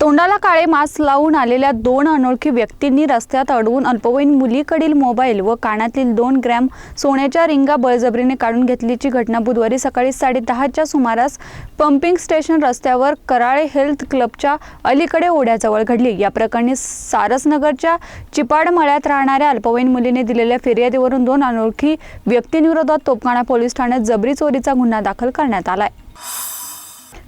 तोंडाला काळे मास्क लावून आलेल्या दोन अनोळखी व्यक्तींनी रस्त्यात अडवून अल्पवयीन मुलीकडील मोबाईल व कानातील दोन ग्रॅम सोन्याच्या रिंगा बळजबरीने काढून घेतल्याची घटना बुधवारी सकाळी साडेदहाच्या सुमारास पंपिंग स्टेशन रस्त्यावर कराळे हेल्थ क्लबच्या अलीकडे ओढ्याजवळ घडली. या प्रकरणी सारसनगरच्या चिपाड मळ्यात राहणाऱ्या अल्पवयीन मुलीने दिलेल्या फिर्यादीवरून दोन अनोळखी व्यक्तींविरोधात तोपखाना पोलीस ठाण्यात जबरी चोरीचा गुन्हा दाखल करण्यात आलाय.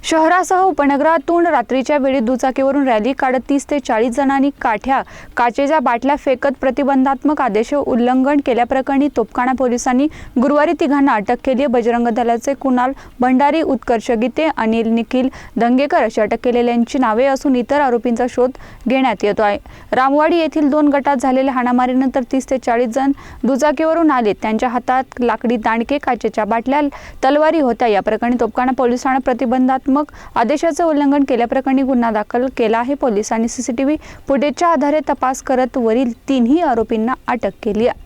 शहरासह उपनगरातून रात्रीच्या वेळी दुचाकीवरून रॅली काढत तीस ते चाळीस जणांनी काठ्या काचेच्या बाटल्या फेकत प्रतिबंधात्मक आदेश उल्लंघन केल्याप्रकरणी तोपखाना पोलिसांनी गुरुवारी तिघांना अटक केली. आहे बजरंग दलाचे कुणाल भंडारी उत्कर्ष गीते अनिल निखिल दंगेकर अशी अटक केलेल्यांची नावे असून इतर आरोपींचा शोध घेण्यात येतो आहे. रामवाडी येथील दोन गटात झालेल्या हाणामारीनंतर तीस ते चाळीस जण दुचाकीवरून आले. त्यांच्या हातात लाकडी दांडके काचेच्या बाटल्या तलवारी होत्या. या प्रकरणी तोपखाना पोलिसांना प्रतिबंधात्मक आदेशाचं उल्लंघन केल्याप्रकरणी गुन्हा दाखल केला आहे. पोलिसांनी सीसीटीव्ही फुटेजच्या आधारे तपास करत वरील तिन्ही आरोपींना अटक केली आहे.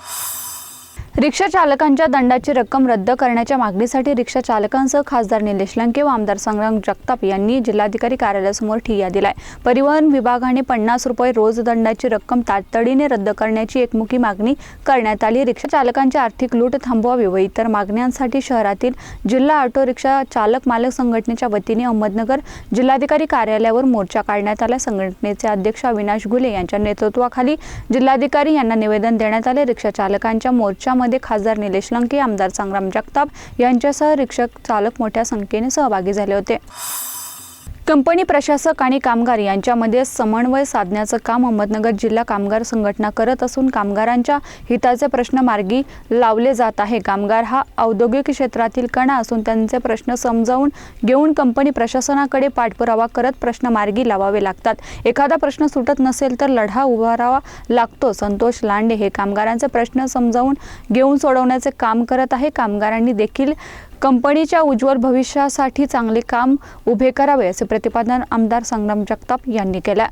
रिक्षा चालकांच्या दंडाची रक्कम रद्द करण्याच्या मागणीसाठी रिक्षा चालकांसह खासदार निलेश लंके व आमदार संग्राम जगताप यांनी जिल्हाधिकारी कार्यालयासमोर ठिय्या दिलाय. परिवहन विभागाने पन्नास रुपये रोज दंडाची रक्कम तातडीने रद्द करण्याची एकमुखी मागणी करण्यात आली. रिक्षा चालकांची आर्थिक लूट थांबवावी व इतर मागण्यांसाठी शहरातील जिल्हा ऑटो रिक्षा चालक मालक संघटनेच्या वतीने अहमदनगर जिल्हाधिकारी कार्यालयावर मोर्चा काढण्यात आला. संघटनेचे अध्यक्ष अविनाश घुले यांच्या नेतृत्वाखाली जिल्हाधिकारी यांना निवेदन देण्यात आले. रिक्षा चालकांच्या मोर्चामध्ये खासदार निलेश लंके आमदार संग्राम जगताप यांच्यासह रिक्षक चालक मोठ्या संख्येने सहभागी झाले होते. कंपनी प्रशासक आणि कामगार यांच्यामध्ये समन्वय साधण्याचं काम अहमदनगर जिल्हा कामगार संघटना करत असून कामगारांच्या हिताचे प्रश्न मार्गी लावले जात आहे. कामगार हा औद्योगिक क्षेत्रातील कणा असून त्यांचे प्रश्न समजावून घेऊन कंपनी प्रशासनाकडे पाठपुरावा करत प्रश्न मार्गी लावावे लागतात. एखादा प्रश्न सुटत नसेल तर लढा उभारावा लागतो. संतोष लांडे हे कामगारांचे प्रश्न समजावून घेऊन सोडवण्याचे काम करत आहे. कामगारांनी देखील कंपनीच्या उज्ज्वल भविष्यासाठी चांगले काम उभे करावे असे प्रतिपादन आमदार संग्राम जगताप यांनी केलं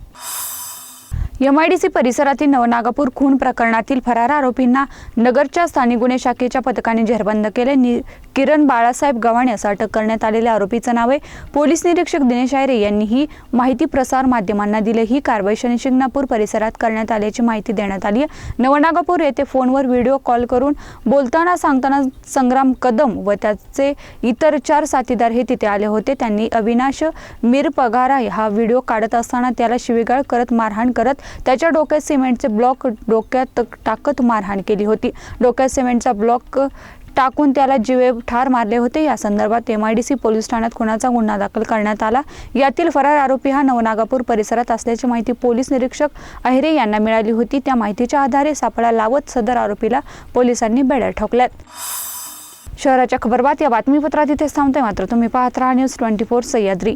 एमआयडीसी परिसरातील नवनागापूर खून प्रकरणातील फरार आरोपींना नगरच्या स्थानिक गुन्हे शाखेच्या पथकाने जेरबंद केले. नि किरण बाळासाहेब गव्हाणे असं अटक करण्यात आलेल्या आरोपीचं नाव आहे. पोलीस निरीक्षक दिनेश आयरे यांनी ही माहिती प्रसार माध्यमांना दिली. ही कारवाई शनिशिंगणापूर परिसरात करण्यात आल्याची माहिती देण्यात आली आहे. नवनागापूर येथे फोनवर व्हिडिओ कॉल करून बोलताना सांगताना संग्राम कदम व त्याचे इतर चार साथीदार हे तिथे आले होते. त्यांनी अविनाश मीर पगारा हा व्हिडिओ काढत असताना त्याला शिवीगाळ करत मारहाण करत त्याच्या डोक्यात सिमेंटचे ब्लॉक डोक्यात टाकत मारहाण केली होती. डोक्यात सिमेंटचा ब्लॉक टाकून त्याला जीवे ठार मारले होते. या संदर्भात M I D C police ठाण्यात खुनाचा गुन्हा दाखल करण्यात आला. यातील फरार आरोपी हा नवनागापूर परिसरात असल्याची माहिती पोलीस निरीक्षक अहिरे यांना मिळाली होती. त्या माहितीच्या आधारे सापळा लावत सदर आरोपीला पोलिसांनी बेड्या ठोकल्यात. शहराच्या खबरबात या बातमीपत्रात इथेच थांबते मात्र तुम्ही पाहत राहा news twenty four Sahyadri.